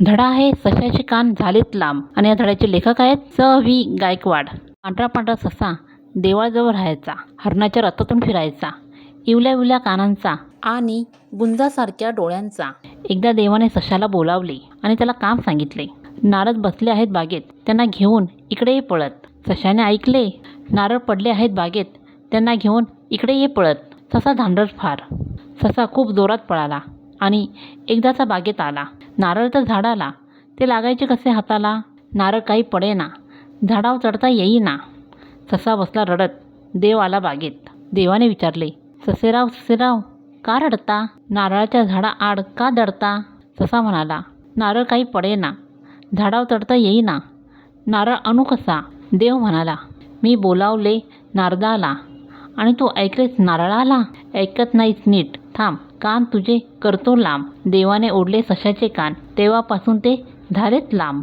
धडा आहे सशाचे कान झालेत लांब आणि या धड्याचे लेखक आहेत स व्ही. गायकवाड. पांढरा पांढरा ससा देवाजवळ राहायचा हरणाच्या रथातून फिरायचा इवल्या इवल्या कानांचा आणि गुंजासारख्या डोळ्यांचा. एकदा देवाने सशाला बोलावले आणि त्याला काम सांगितले. नारद बसले आहेत बागेत त्यांना घेऊन इकडे ये पळत. सशाने ऐकले नारळ पडले आहेत बागेत त्यांना घेऊन इकडे ये पळत. ससा धांडस फार. ससा खूप जोरात पळाला. आणि एकदाचा बागेत आला. नारळ तर झाडाला. ते लागायचे कसे हाताला? नारळ काही पडेना. झाडावर चढता येईना. ससा बसला रडत. देव आला बागेत. देवाने विचारले ससेराव ससेराव का रडता? नारळाच्या झाडाआड का दडता? ससा म्हणाला नारळ काही पडेना. झाडावर चढता येईना. नारळ अणू कसा? देव म्हणाला मी बोलावले नारदाला आणि तू ऐकलेस नारळाला? ऐकत नाहीस नीट. थांब. कान तुझे करतो लांब. देवाने ओढले सशाचे कान. तेव्हापासून ते झालेत लांब.